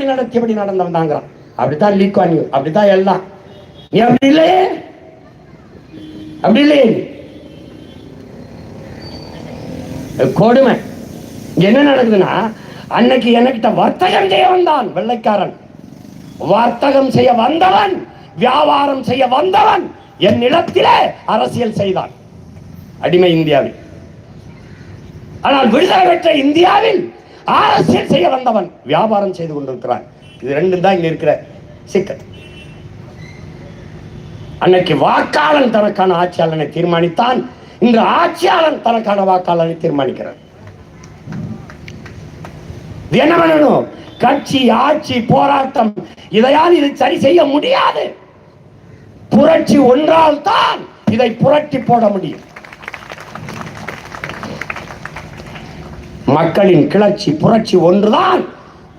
வழி நடத்தியபடி நடந்தவன் தாங்கிறான் அப்படித்தான் Lee Kuan you அப்படித்தான் எல்லாம். நீ அப்படி இல்லையே அப்படி இல்லையே கொடுமை. என்ன நடக்குதுன்னா அன்னைக்கு என்கிட்ட வர்த்தகம் செய்ய வந்தான் வெள்ளைக்காரன். வர்த்தகம் செய்ய வந்தவன் வியாபாரம் செய்ய வந்தவன் என் நிலத்திலே அரசியல் செய்தான். அடிமை இந்தியாவில். ஆனால் விடுதலை பெற்ற இந்தியாவில் அரசியல் செய்ய வந்தவன் வியாபாரம் செய்து கொண்டிருக்கிறான். இது ரெண்டும் தான் இங்க இருக்கிற சிக்கல். அன்னைக்கு வாக்காளன் தனக்கான ஆட்சியாளனை தீர்மானித்தான். இன்று ஆட்சியாளன் தனக்கான வாக்காளனை தீர்மானிக்கிறார் என்ன பண்ணணும் கட்சி ஆட்சி போராட்டம். இதையால் இது சரி செய்ய முடியாது. புரட்சி ஒன்றால் தான் இதை புரட்டி போட முடியும். மக்களின் கிளர்ச்சி புரட்சி ஒன்றுதான்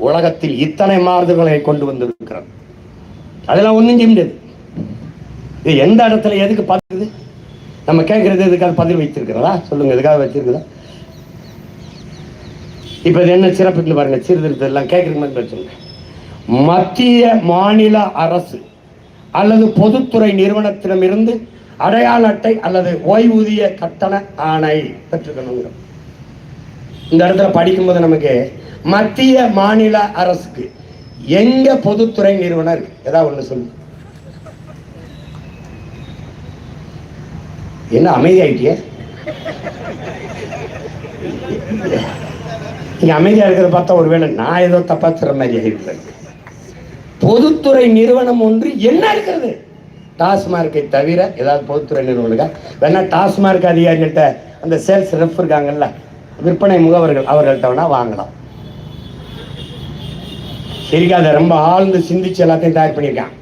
உலகத்தில் இத்தனை மாறுதல்களை கொண்டு வந்திருக்கிறது. அதெல்லாம் ஒன்றும் செய்ய முடியாது. இது எந்த இடத்துல எதுக்கு பார்த்துக்குது நம்ம கேட்கறது எதுக்காக பதில் வைத்திருக்கிறதா? சொல்லுங்க எதுக்காக வச்சிருக்குதா இப்போ இது என்ன சிறப்புன்னு பாருங்க சீர்திருத்தம் எல்லாம் கேட்கறதுக்கு மாதிரி சொல்லுங்க. மத்திய மாநில அரசு அல்லது பொதுத்துறை நிறுவனத்திடமிருந்து அடையாள அட்டை அல்லது ஓய்வூதிய கட்டண ஆணை பெற்றுக்கணுங்கிறோம். இந்த இடத்துல படிக்கும்போது நமக்கு மத்திய மாநில அரசுக்கு எங்க பொதுத்துறை நிறுவனம் இருக்கு? ஏதாவது ஒண்ணு சொல்லு. என்ன அமைதியாயிட்டிய? நீங்க அமைதியா இருக்கிறத பார்த்தா ஒருவேளை நான் ஏதோ தப்பா சொல்ற மாதிரி ஆகிருப்பேன் பொதுத்துறை நிறுவனம் ஒன்று என்ன இருக்கிறது? டாஸ்மார்க்கை தவிர ஏதாவது பொதுத்துறை நிறுவனம் வேணா டாஸ்மார்க் அதிகாரிகிட்ட அந்த சேல்ஸ் ரெஃப் இருக்காங்கல்ல விற்பனை முகவர்கள் அவர்கள்ட்ட வேணா வாங்கலாம். சரிக்கா அதை ரொம்ப ஆழ்ந்து சிந்திச்சு எல்லாத்தையும் தயார் பண்ணியிருக்கான்.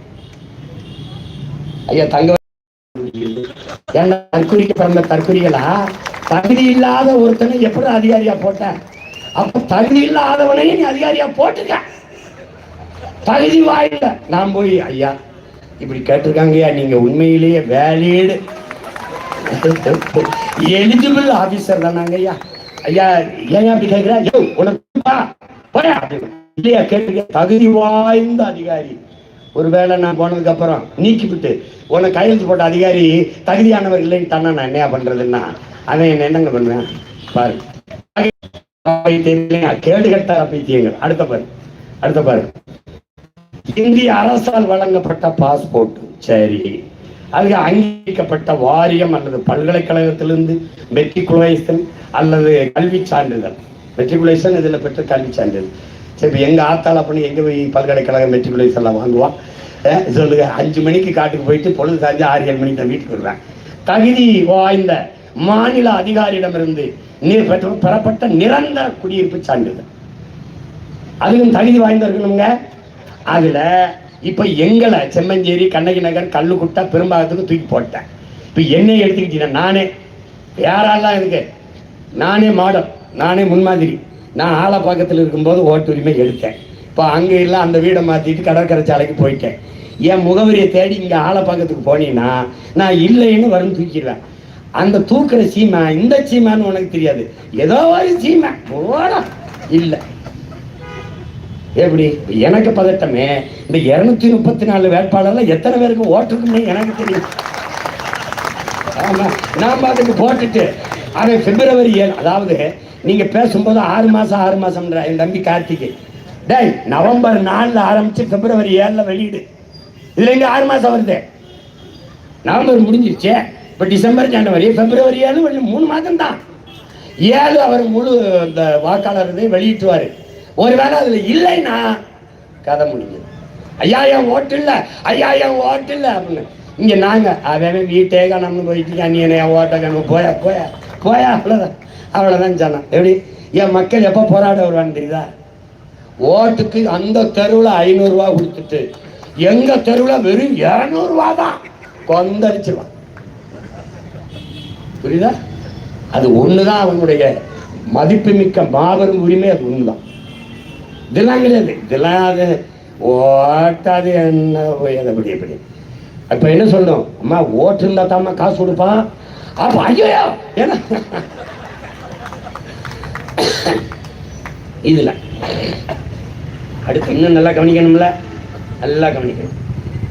ஐயா தங்க ஏன்னா தற்குறிக்கு பிறந்த தற்குறிகளா தகுதி இல்லாத ஒருத்தனை எப்படி அதிகாரியா போட்ட? அப்ப தகுதி இல்லாதவனையும் நீ அதிகாரியா போட்டுக்க தகுதி வாயில நான் போய் ஐயா இப்படி கேட்டிருக்காங்கய்யா நீங்க உண்மையிலேயே வேலிடு எலிஜிபிள் ஆபீசர் தானாங்க ஐயா. ஐயா ஏன் அப்படி கேட்கிறா யோ உனக்கு போயா இல்லையா கேட்டு தகுதி வாய்ந்த அதிகாரி. ஒருவேளை நான் போனதுக்கு அப்புறம் நீக்கிவிட்டு உனக்கு கையெழுத்து போட்ட அதிகாரி தகுதியானவர் இல்லைன்னு தானே நான் என்ன பண்றதுன்னா? அவன் என்ன என்னங்க பண்ணுவேன்? பாரு. கேடு கட்ட பைத்தியங்கள் அடுத்த பாரு. அடுத்த பாரு. இந்திய அரசால் வழங்கப்பட்ட பாஸ்போர்ட். சரி. அது அங்கீகரிக்கப்பட்ட வாரியம் அல்லது பல்கலைக்கழகத்திலிருந்து மெட்ரிகுலேஷன் அல்லது கல்வி சான்றிதழ். மெட்ரிகுலேஷன் இதில் பெற்ற கல்வி சான்றிதழ். சரி எங்கள் எங்க ஆத்தால பண்ணி எங்கே போய் பல்கலைக்கழகம் மெட்ரிகுலேஷன் வாங்குவோம் வாங்குவான் சொல்லுங்க. அஞ்சு மணிக்கு காட்டுக்கு போயிட்டு பொழுது சாஞ்சு ஆறு ஏழு மணிக்கு தான் வீட்டுக்கு வருவேன். தகுதி வாய்ந்த மாநில அதிகாரியிடமிருந்து நீர் பெற்ற பெறப்பட்ட நிரந்தர குடியிருப்பு சான்றிதழ். அதுக்கும் தகுதி வாய்ந்திருக்கணுங்க அதில் இப்போ எங்களை செம்மஞ்சேரி கண்ணகி நகர் கல்லுக்குட்டா பெரும்பாகத்துக்கு தூக்கி போட்டேன். இப்போ என்னை எடுத்துக்கிட்டீங்கன்னா நானே யாரெல்லாம் இருக்கு? நானே மாடல் நானே முன்மாதிரி. நான் ஆலப்பாக்கத்தில் இருக்கும்போது ஓட்டுரிமை எடுத்தேன். இப்போ அங்கே இல்லை அந்த வீடை மாற்றிட்டு கடற்கரை சாலைக்கு போயிட்டேன். என் முகவரியை தேடி இங்கே ஆலப்பாக்கத்துக்கு போனீங்கன்னா நான் இல்லைன்னு வரும் தூக்கிடுவேன். அந்த தூக்குற சீமை இந்த சீமான்னு உனக்கு தெரியாது. ஏதோ ஒரு சீமை. போடா. இல்லை. எப்படி? எனக்கு பதட்டமே. இந்த இருநூத்தி முப்பத்தி நாலு வேட்பாளர்ல எத்தனை பேருக்கு ஓட்டுருக்குன்னு எனக்கு தெரியும். ஆமா நான் அதுக்கு போட்டுட்டு அது பிப்ரவரி ஏழு அதாவது நீங்க பேசும்போது ஆறு மாசம் ஆறு மாசம்ன்ற என் தம்பி கார்த்திகை டேய் நவம்பர் நாலுல ஆரம்பிச்சு பிப்ரவரி ஏழுல வெளியிடு. இதுல இங்க ஆறு மாசம் வருது. நவம்பர் முடிஞ்சிருச்சே இப்போ டிசம்பர் ஜனவரி பிப்ரவரி ஏழு மூணு மாதம் தான் ஏழு அவர் முழு இந்த வாக்காளர் வெளியிட்டுவார் வெளியிட்டுவாரு. ஒருவேளை அதுல இல்லைன்னா கதை முடிஞ்சது. ஐயா என் ஓட்டு இல்லை. ஐயா என் ஓட்டு இல்லை அப்படின்னு. இங்க நாங்க அவன் வீட்டே காணாம போயிட்டு இருக்கா, நீ என்ன என் ஓட்ட காணாம போயா போயா போயா அவ்வளோதான் அவ்வளோதான் சொன்னான். எப்படி? என் மக்கள் எப்போ போராட வருவான்னு தெரியுதா? ஓட்டுக்கு அந்த தெருவில் ஐநூறுரூவா கொடுத்துட்டு எங்க தெருவில் வெறும் இரநூறுவா தான் கொந்தளிச்சிருவான். புரியுதா? அது ஒன்று தான் அவனுடைய மதிப்புமிக்க மாபெரும் உரிமை அது ஒன்று தான் இதெல்லாம் கிடையாது. இதெல்லாம் அது ஓட்டாது என்ன போய் அப்படி எப்படி அப்ப என்ன சொல்லணும் அம்மா ஓட்டு இருந்தா தாம்மா காசு கொடுப்பான் அப்ப ஐயோ! ஏன்னா இதுல. அடுத்து இன்னும் நல்லா கவனிக்கணும்ல? நல்லா கவனிக்கணும்.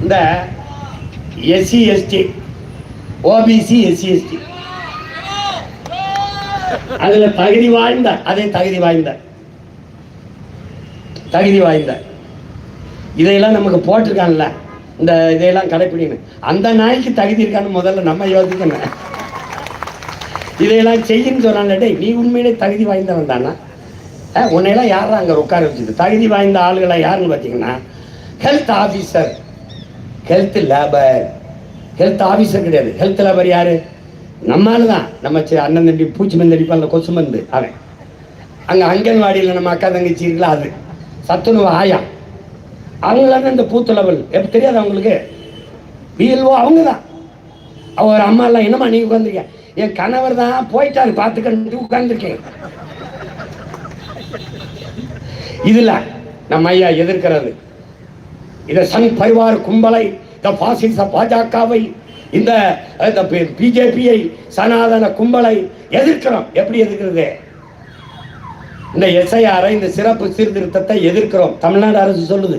இந்த SC ST OBC SC ST. அதுல தகுதி வாய்ந்த அதே தகுதி வாய்ந்த தகுதி வாய்ந்த. இதையெல்லாம் நமக்கு போட்டிருக்கான்ல. இந்த இதையெல்லாம் கடைப்பிடிக்கணும் அந்த நாய்க்கு தகுதி இருக்கான்னு முதல்ல நம்ம யோசிக்கணும். இதையெல்லாம் செய்யுன்னு சொன்னாங்க டேய் நீ உண்மையிலே தகுதி வாய்ந்தவன் தானா? உன்னையெல்லாம் யார் அங்கே உட்கார வச்சுது? தகுதி வாய்ந்த ஆளுகளை யாருன்னு பார்த்தீங்கன்னா health officer health labour health officer கிடையாது. ஹெல்த் லேபர் யார்? நம்மால தான் நம்ம அண்ணன் தம்பி பூச்சி மருந்து அடிப்பான்ல கொசு மந்து அவன். அங்கே அங்கன்வாடியில் நம்ம அக்கா தங்கச்சி இருக்கலாம் அது. சத்துணவு ஆயா. அவங்களாம் இந்த பூத்து லெவல். எப்படி தெரியாது அவங்களுக்கு பிஎல்ஓ அவங்க தான் அவ ஒரு அம்மா எல்லாம் என்னம்மா நீ உட்காந்துருக்கியா என் கணவர் தான் போயிட்டாரு பார்த்துக்கன்னு உட்காந்துருக்கேன் இதுல நம்ம ஐயா எதிர்க்கிறது. இந்த சங் பரிவார் கும்பலை இந்த பாசிச பாஜகவை இந்த இந்த பிஜேபியை சனாதன கும்பலை எதிர்க்கிறோம். எப்படி எதிர்க்கிறது? இந்த எஸ்ஐஆரை இந்த சிறப்பு சீர்திருத்தத்தை எதிர்க்கிறோம். தமிழ்நாடு அரசு சொல்லுது.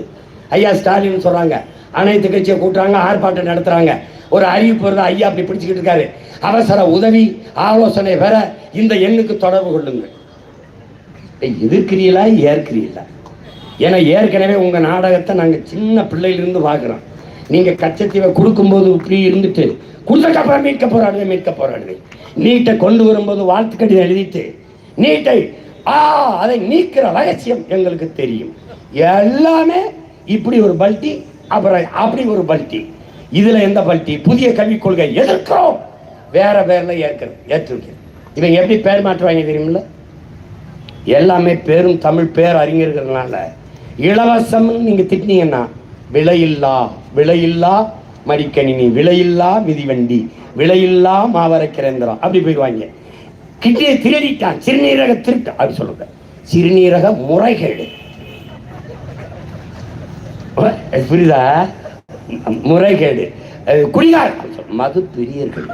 ஐயா ஸ்டாலின் சொல்றாங்க. அனைத்து கட்சியை கூட்டுறாங்க ஆர்ப்பாட்டம் நடத்துறாங்க. ஒரு அறிவிப்பு வருது? ஐயா அப்படி பிடிச்சிக்கிட்டு இருக்காரு. அவசர உதவி ஆலோசனை பெற இந்த எண்ணுக்கு தொடர்பு கொள்ளுங்கள். எதிர்க்கிறீங்களா ஏற்கிறீங்களா ஏன்னா ஏற்கனவே உங்க நாடகத்தை நாங்கள் சின்ன பிள்ளையிலிருந்து பார்க்குறோம். நீங்க கச்சத்தீவை கொடுக்கும்போது இப்படி இருந்துட்டு கொடுத்தக்கப்புறம் மீட்க போராடுவே மீட்க போராடுங்க. நீட்டை கொண்டு வரும்போது வாழ்த்து கடிதம் எழுதிட்டு நீட்டை ஆ அதை நீக்கிற ரகசியம் எங்களுக்கு தெரியும். எல்லாமே இப்படி ஒரு பல்ட்டி அப்புறம் அப்படி ஒரு பல்ட்டி இதுல எந்த பல்ட்டி புதிய கல்விக் கொள்கை எதிர்க்கிறோம். வேற பேர்ல ஏற்கிறது ஏற்றிருக்கிறது இவங்க எப்படி பேர் மாற்றுவாங்க தெரியுமில்ல? எல்லாமே பேரும் தமிழ் பேர் அறிஞர்கள்னால. இலவசம்னு நீங்க திட்டினீங்கன்னா விலையில்லா விலையில்லா மடிக்கணினி விலையில்லா மிதிவண்டி விலையில்லா மாவரக்கிரந்திரம் அப்படி போயிடுவாங்க. கிட்டியை திருடிட்டான். சிறுநீரக திருட்டு. அப்படி சொல்லுங்க. சிறுநீரக முறைகேடு. புரியுதா? முறைகேடு. குடிகார் மது பிரியர்கள்.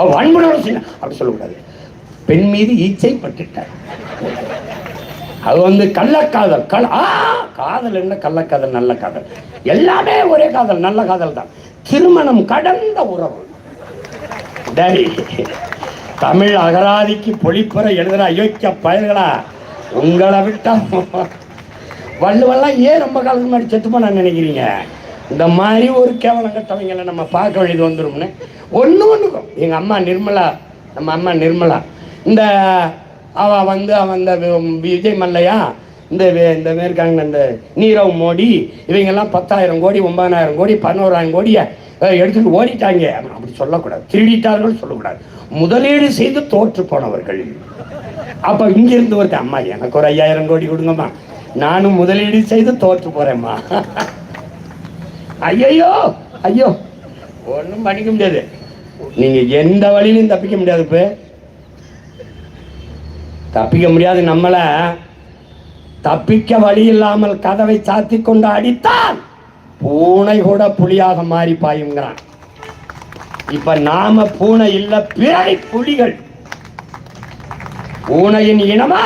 அவ வன்முறை அப்படி சொல்லக்கூடாது. பெண் மீது ஈச்சை பட்டுட்டார் அது வந்து கள்ளக்காதல். கல் ஆ காதல் என்ன? கள்ளக்காதல் நல்ல காதல். எல்லாமே ஒரே காதல் நல்ல காதல் தான் திருமணம் கடந்த உறவு. டேய், தமிழ் அகராதிக்கு பொழிப்புற எழுதுற அயோக்கிய பயல்களா உங்களை விட்டா வள்ளுவெல்லாம் ஏன் ரொம்ப காலத்துக்கு மாதிரி செத்து நான் நினைக்கிறீங்க? இந்த மாதிரி ஒரு கேவலம் கட்டவங்களை நம்ம பார்க்க வேண்டியது வந்துடும்னு ஒன்று ஒன்றுக்கும் எங்கள் அம்மா நிர்மலா நம்ம அம்மா நிர்மலா. இந்த அவ வந்து அவன் இந்த வி- விஜய் மல்லையா இந்த வே- இந்த இருக்காங்க இந்த நீரவ் மோடி இவங்கெல்லாம் பத்தாயிரம் கோடி ஒன்பதாயிரம் கோடி பதினோராயிரம் கோடியை எடுத்துட்டு ஓடிட்டாங்க. அப்படி சொல்லக்கூடாது. திருடிட்டார்கள் சொல்லக்கூடாது. முதலீடு செய்து தோற்று போனவர்கள். அப்ப இங்கிருந்து ஒருத்தன் அம்மா எனக்கு ஒரு ஐயாயிரம் கோடி கொடுங்கம்மா. நானும் முதலீடு செய்து தோற்று போறேம்மா. ஐயோ ஐயோ. ஒன்றும் பண்ணிக்க முடியாது. நீங்க எந்த வழியிலும் தப்பிக்க முடியாது இப்போ. தப்பிக்க முடியாது நம்மள. தப்பிக்க வழி இல்லாமல் கதவை சாத்தி கொண்டு அடித்தால் பூனை கூட புலியாக மாறி பாயுங்கிறான். இப்ப நாம பூனை இல்ல பிறரை புலிகள். பூனையின் இனமா?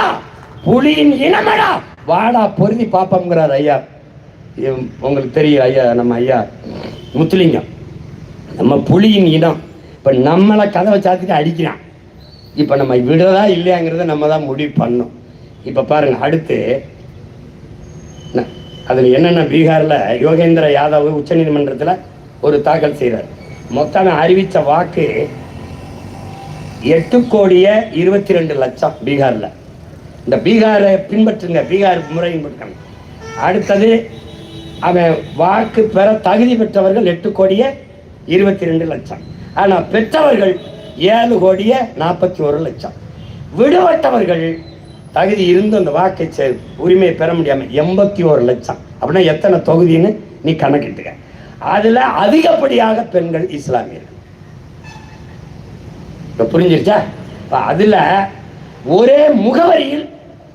புலியின் இனமடா? வாடா பொருதி பாப்போங்கிறார் ஐயா. உங்களுக்கு தெரியும் ஐயா நம்ம ஐயா முத்துலிங்கம். நம்ம புலியின் இனம். இப்ப நம்மளை கதவை சாத்திட்டு அடிக்கிறான். இப்ப நம்ம விடுறதா இல்லையாங்கிறத நம்ம தான் முடிவு பண்ணோம் இப்ப பாருங்க அடுத்து அதில் என்னென்ன பீகாரில் யோகேந்திர யாதவ் உச்சநீதிமன்றத்தில் ஒரு தாக்கல் செய்கிறார் மொத்தம் அறிவித்த வாக்கு எட்டு கோடியே இருபத்தி ரெண்டு லட்சம் பீகாரில். இந்த பீகாரை பின்பற்றுங்க பீகார் முறை பின்பற்றுங்க அடுத்தது அவன் வாக்கு பெற தகுதி பெற்றவர்கள் எட்டு கோடியே இருபத்தி ரெண்டு லட்சம். ஆனால் பெற்றவர்கள் ஏழு கோடியே நாற்பத்தி ஒரு லட்சம். விடுபட்டவர்கள் தகுதி இருந்து அந்த வாக்கை செ- உரிமையை பெற முடியாம எண்பத்தி ஒரு லட்சம். அப்படின்னா எத்தனை தொகுதின்னு நீ கணக்கிட்டுக்க. அதுல அதிகப்படியாக பெண்கள் இஸ்லாமியர்கள் புரிஞ்சிருச்சா? அதுல ஒரே முகவரியில்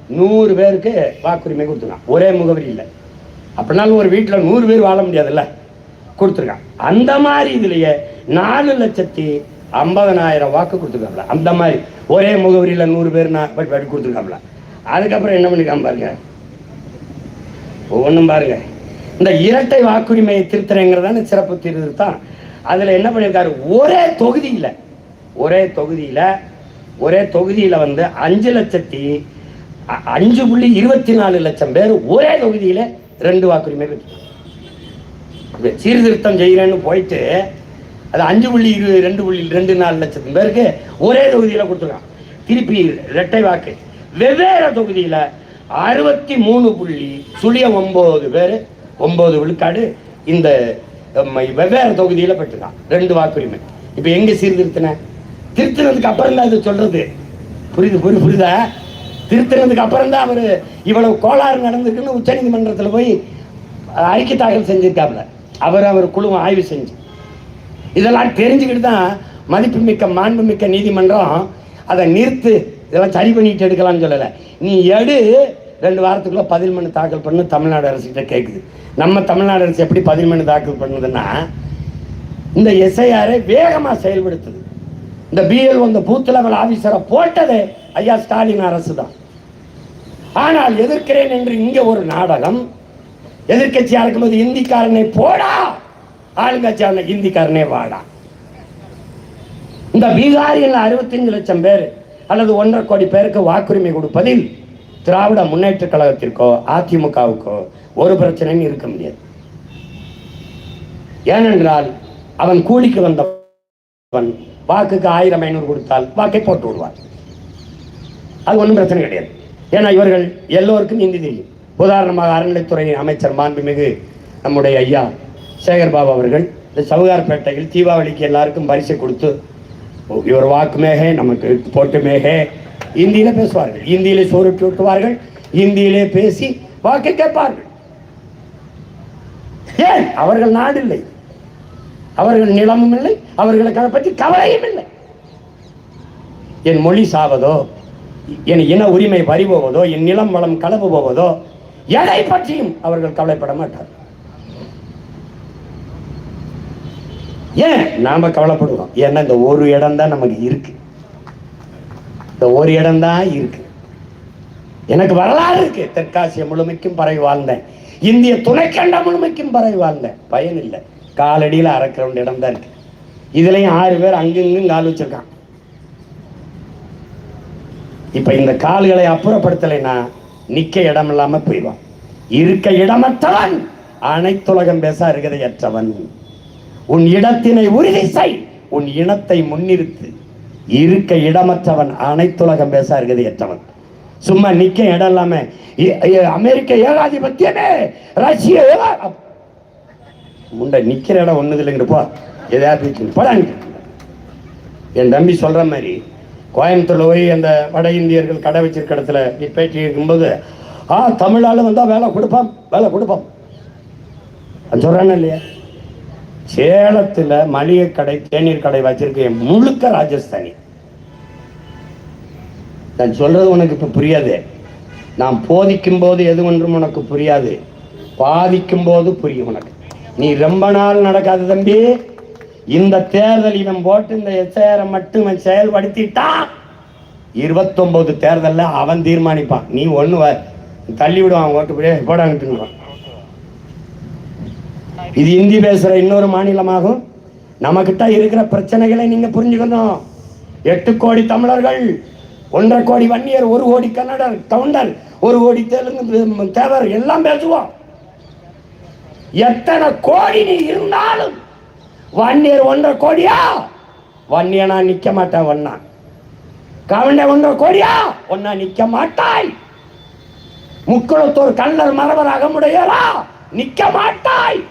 நூறு பேருக்கு வாக்குரிமை கொடுத்துருக்கான் ஒரே முகவரியில். அப்படின்னாலும் ஒரு வீட்டில் நூறு பேர் வாழ முடியாதுல்ல? கொடுத்துருக்கான் அந்த மாதிரி இதுலயே நாலு லட்சத்தி ஐம்பதனாயிரம் வாக்கு கொடுத்துருக்காப்ல அந்த மாதிரி. ஒரே முகவரியில் நூறு பேர் நான் பட் பட் கொடுத்துருக்காப்ல அதுக்கப்புறம் என்ன பண்ணிக்காம பாருங்க? ஒவ்வொன்றும் பாருங்க. இந்த இரட்டை வாக்குரிமையை திருத்தறேங்கிறதான சிறப்பு திருத்தான் அதில் என்ன பண்ணியிருக்காரு ஒரே தொகுதியில் ஒரே தொகுதியில் ஒரே தொகுதியில் வந்து அஞ்சு லட்சத்தி அ- அஞ்சு புள்ளி இருபத்தி நாலு லட்சம் பேர் ஒரே தொகுதியில் ரெண்டு வாக்குரிமை பெற்று சீர்திருத்தம் செய்கிறேன்னு போயிட்டு அது அஞ்சு புள்ளி இரு ரெண்டு புள்ளி ரெண்டு நாலு லட்சத்து பேருக்கு ஒரே தொகுதியில் கொடுத்துருக்கான். திருப்பி இரட்டை வாக்கு. வெவ்வேறு தொகுதியில் அறுபத்தி மூணு புள்ளி சுழிய ஒம்பது பேர் ஒம்பது விழுக்காடு இந்த வெவ்வேறு தொகுதியில் பெற்றுக்கான் ரெண்டு வாக்குரிமை. இப்போ எங்கே சீர்திருத்தின? திருத்தினதுக்கு அப்புறம் தான் இது சொல்றது. புரியுது புரியுது புரியுதா? திருத்தினதுக்கு அப்புறம் தான் அவர் இவ்வளவு கோளாறு நடந்திருக்குன்னு உச்சநீதிமன்றத்தில் போய் அறிக்கை தாக்கல் செஞ்சிருக்காப்புல. அவர் அவர் குழுவை ஆய்வு செஞ்சு. இதெல்லாம் தெரிஞ்சுக்கிட்டு தான் மதிப்புமிக்க மாண்புமிக்க நீதிமன்றம் அதை நிறுத்து இதெல்லாம் சரி பண்ணிட்டு எடுக்கலாம்னு சொல்லலை. நீ எடு ரெண்டு வாரத்துக்குள்ளே பதில் மனு தாக்கல் பண்ணு தமிழ்நாடு அரசுகிட்ட கேட்குது நம்ம தமிழ்நாடு அரசு எப்படி பதில் மனு தாக்கல் பண்ணுதுன்னா இந்த எஸ்ஐஆரை வேகமாக செயல்படுத்துது. இந்த பிஎல் இந்த பூத் லெவல் ஆஃபீஸரை போட்டதே ஐயா ஸ்டாலின் அரசு தான். ஆனால் எதிர்க்கிறேன் என்று இங்கே ஒரு நாடகம் எதிர்கட்சியாக இருக்கும்போது இந்திக்காரனை போடா ஆளுங்கட்சியான இந்திக்காரனே வாடா. இந்த பீகாரியில் அறுபத்தஞ்சு லட்சம் பேர் அல்லது ஒன்றரை கோடி பேருக்கு வாக்குரிமை கொடுப்பதில் திராவிட முன்னேற்ற கழகத்திற்கோ அதிமுகவுக்கோ ஒரு பிரச்சனையும் இருக்க முடியாது. ஏனென்றால் அவன் கூலிக்கு வந்தவன் வாக்குக்கு ஆயிரம் ஐநூறு கொடுத்தால் வாக்கை போட்டு விடுவான். அது ஒன்றும் பிரச்சனை கிடையாது. ஏன்னா இவர்கள் எல்லோருக்கும் இந்தி தெரியும். உதாரணமாக அறநிலைத்துறை அமைச்சர் மாண்புமிகு நம்முடைய ஐயா சேகர் பாபு அவர்கள் இந்த சவுகார்பேட்டையில் தீபாவளிக்கு எல்லாருக்கும் பரிசு கொடுத்து இவர் வாக்கு மேகே நமக்கு போட்டு மேகே. இந்தியில பேசுவார்கள். இந்தியிலே சோறுட்டு விட்டுவார்கள் இந்தியிலே பேசி வாக்கு கேட்பார்கள். ஏன்? அவர்கள் நாடு இல்லை அவர்கள் நிலமும் இல்லை. அவர்களுக்கு அதை பற்றி கவலையும் இல்லை. என் மொழி சாவதோ என் இன உரிமை பறிபோவதோ என் நிலம் வளம் கலவு போவதோ எதை பற்றியும் அவர்கள் கவலைப்பட மாட்டார் ஏன்? நாம கவலைப்படுவோம் ஏன்னா இந்த ஒரு இடம் தான் நமக்கு இருக்கு. இந்த ஒரு இடம் தான் இருக்கு. எனக்கு வரலாறு இருக்கு. தெற்காசிய முழுமைக்கும் பறவை வாழ்ந்தேன். இந்திய துணைக்கண்டம் முழுமைக்கும் பறவை வாழ்ந்தேன். பயன் இல்லை. காலடியில் அரை கிரவுண்ட் இடம் தான் இருக்கு. இதுலயும் ஆறு பேர் அங்கங்கும் கால் வச்சிருக்கான். இப்ப இந்த கால்களை அப்புறப்படுத்தலைன்னா நிக்க இடம் இல்லாம போயிடுவான். இருக்க இடமற்றவன். அனைத்துலகம் பேச அருகதையற்றவன் உன் இடத்தினை உறுதி செய். உன் இனத்தை முன்னிறுத்து. இருக்க இடமற்றவன் அனைத்துலகம் பேச அருகதையற்றவன் சும்மா நிக்க இடம் இல்லாம அமெரிக்க ஏகாதிபத்தியமே ரஷ்ய முண்டை நிக்கிற இடம் ஒண்ணுது இல்லைங்கிறப்போ எதாவது படாங்க என் தம்பி சொல்ற மாதிரி கோயம்புத்தூர்ல போய் அந்த வட இந்தியர்கள் கடை வச்சிருக்க இடத்துல நீ பேட்டி இருக்கும்போது ஆ தமிழால வந்தா வேலை கொடுப்பான் வேலை கொடுப்பான். சொல்றானே இல்லையா? சேலத்தில் மளிகை கடை தேநீர் கடை வச்சிருக்கேன் முழுக்க ராஜஸ்தானி. நான் சொல்றது உனக்கு இப்போ புரியாது. நான் போதிக்கும் போது எது ஒன்றும் உனக்கு புரியாது. பாதிக்கும் போது புரியும் உனக்கு. நீ ரொம்ப நாள் நடக்காது தம்பி. இந்த தேர்தல் இவன் போட்டு இந்த எஸ்ஐஆரை மட்டும் இவன் செயல்படுத்திட்டா இருபத்தொன்பது தேர்தலில் அவன் தீர்மானிப்பான். நீ ஒன்று வ- தள்ளி விடுவான் ஓட்டு போய் இது இந்தி பேசுகிற இன்னொரு மாநிலமாகும். நம்மக்கிட்ட இருக்கிற பிரச்சனைகளை நீங்கள் புரிஞ்சுக்கணும். எட்டு கோடி தமிழர்கள் ஒன்றரை கோடி வன்னியர் ஒரு கோடி கன்னடர் கவுண்டர் ஒரு கோடி தெலுங்கு தேவர் எல்லாம் பேசுவோம். எத்தனை கோடி நீ இருந்தாலும் வன்னியர் ஒன்றரை கோடியா? வன்னியனா நிற்க மாட்டேன் ஒன்னா. கவுண்ட ஒன்றரை கோடியா? ஒன்னா நிற்க மாட்டாய். முக்குளத்தோர் கல்லர் மரவர் அகமுடையரா நிற்க மாட்டாய்.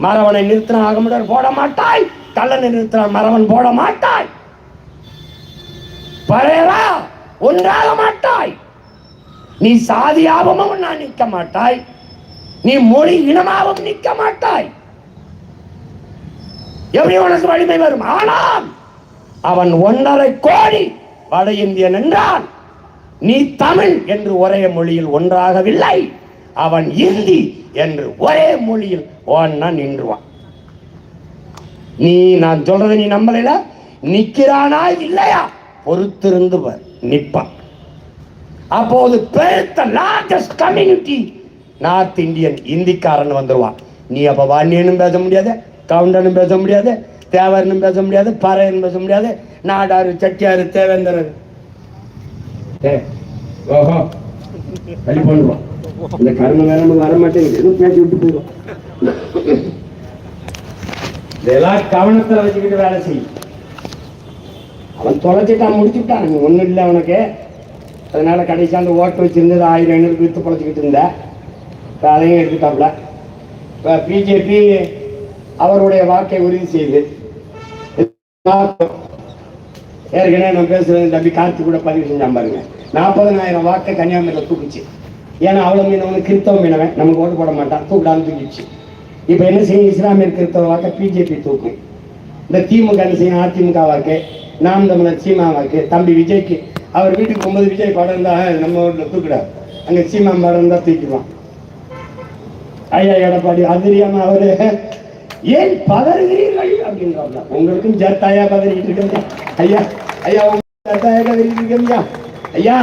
மரவனை நிறுத்தின அகமுடையர் போட மாட்டாய். கல்லனை நிறுத்தின மரவன் போட மாட்டாய். பழையரா ஒன்றாக மாட்டாய். நீ சாதியாகவும் நான் நிற்க மாட்டாய். நீ மொழி இனமாகவும் நிற்க மாட்டாய். எப்படி உனக்கு வலிமை வரும்? ஆனால் அவன் ஒன்றரை கோடி வட இந்தியன் என்றான் நீ தமிழ் என்று ஒரே மொழியில் ஒன்றாகவில்லை. அவன் இந்தி என்று ஒரே மொழியில் ஒன்னா நின்றுவான். நீ நான் சொல்றதை நீ நம்பலைல? நிற்கிறானா இல்லையா? பொறுத்திருந்து பார் நிப்பான் அப்போது பெருத்த லார்ஜஸ்ட் கம்யூனிட்டி நார்த் இந்தியன் இந்திக்காரன் வந்துருவான். நீ அப்போ வன்னியனும் பேச முடியாது கவுண்டனும் பேச முடியாது தேவரனும் பேச முடியாது பறையனும் பேச முடியாது நாடாரு செட்டியாரு தேவேந்திரர். ஓஹோ. சரி பண்ணுவோம் இந்த கர்ம வேற வர மாட்டேங்குது. எதுவும் பேசி விட்டு போயிடும். இதெல்லாம் கவனத்தில் வச்சுக்கிட்டு வேலை செய்யும். அவன் தொலைச்சிட்டான் முடிச்சுட்டான் ஒன்றும் இல்லை அவனுக்கு. அதனால கடைசி அந்த ஓட்டு வச்சிருந்தது ஆயிரம் ஐநூறு வித்து பொழைச்சிக்கிட்டு இருந்த. இப்போ அதையும் எடுத்துட்டாப்ல இப்போ பிஜேபி அவருடைய வாக்கை உறுதி செய்து. ஏற்கனவே நான் பேசுறது தம்பி காத்து கூட பதிவு செஞ்சான் பாருங்க. நாற்பதனாயிரம் வாக்கை கன்னியாகுமரியில் தூக்குச்சு. ஏன்னா அவ்வளோ மீனவன் கிறிஸ்தவ மீனவன். நமக்கு ஓட்டு போட மாட்டான். தூக்கிடாமல் தூக்கிடுச்சு. இப்போ என்ன செய்யும்? இஸ்லாமியர் கிறிஸ்தவ வாக்கை பிஜேபி தூக்கும். இந்த திமுக என்ன செய்யும்? அதிமுக வாக்கு நாம் தமிழர் சீமா வாக்கு தம்பி விஜய்க்கு அவர் வீட்டுக்கு போகும்போது விஜய் படம் இருந்தால் நம்ம ஊரில் தூக்கிடாது அங்கே சீமா படம் இருந்தால் தூக்கிடுவான். ஐயா எடப்பாடி அது தெரியாம அவரு. ஏன் பதறுகிறீர்கள்? அப்படின்றாப்ல உங்களுக்கும் ஜத்தாயா பதறிக்கிட்டு இருக்கீங்க ஐயா ஐயா உங்களுக்கு ஐயா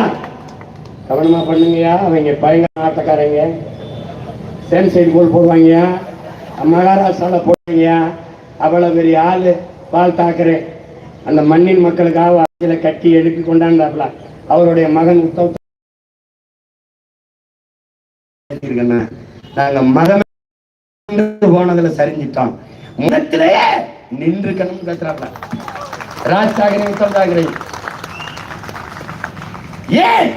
கவனமா பண்ணுங்கய்யா. அவங்க பயங்கர ஆட்டக்காரங்க சேன் சைடு போல் போடுவாங்க மகாராஷ்டிரால போடுவாங்க அவ்வளவு பெரிய ஆள் பால் தாக்கரே. அந்த மண்ணின் மக்களுக்காக அரசியலை கட்டி எழுப்பி கொண்டாண்டாப்ல. அவருடைய மகன் உத்தவ் நாங்கள் நாங்க மகன் போனதுல சரிஞ்சிட்டோம். முகத்திலேயே நின்றுக்கணும் கத்துறாப்ல. ராஜ் தாக்கரே உத்தவ் தாக்கரே ஏன்